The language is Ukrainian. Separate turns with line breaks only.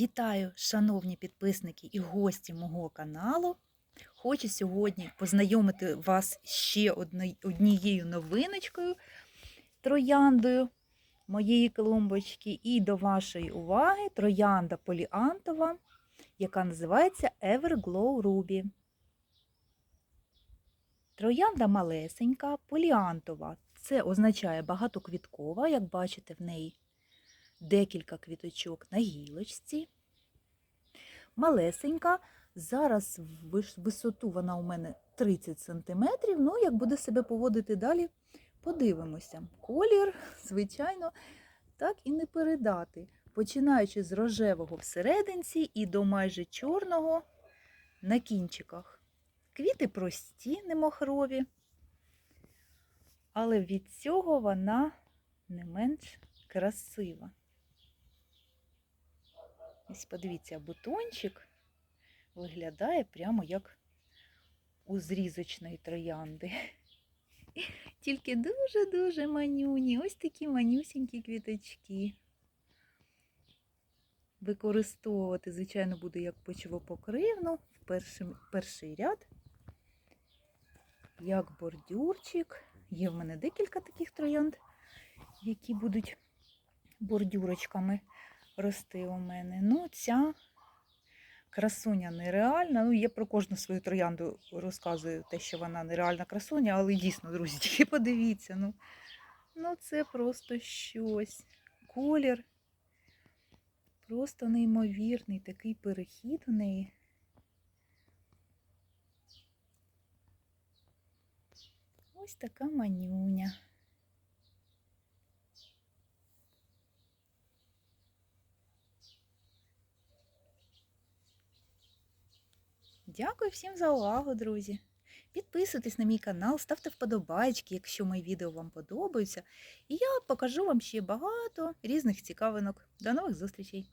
Вітаю, шановні підписники і гості мого каналу. Хочу сьогодні познайомити вас ще однією новиночкою трояндою моєї клумбочки. І до вашої уваги троянда поліантова, яка називається Everglow Ruby. Троянда малесенька, поліантова. Це означає багатоквіткова, як бачите, в неї декілька квіточок на гілочці. Малесенька. Зараз висоту вона у мене 30 см. Ну, як буде себе поводити далі, подивимося. Колір, звичайно, так і не передати. Починаючи з рожевого всерединці і до майже чорного на кінчиках. Квіти прості, немохрові, але від цього вона не менш красива. Ось подивіться, бутончик виглядає прямо як у зрізочної троянди. Тільки дуже-дуже манюні. Ось такі манюсінькі квіточки. Використовувати, звичайно, буду як почвопокривну в перший, перший ряд, як бордюрчик. Є в мене декілька таких троянд, які будуть бордюрочками рости у мене. Ну, ця красуня нереальна. Ну, я про кожну свою троянду розказую те, що вона нереальна красуня, але дійсно, друзі, тільки подивіться. Ну, ну це просто щось. Колір. Просто неймовірний такий перехід у неї. Ось така манюня. Дякую всім за увагу, друзі. Підписуйтесь на мій канал, ставте вподобайки, якщо мої відео вам подобаються. І я покажу вам ще багато різних цікавинок. До нових зустрічей!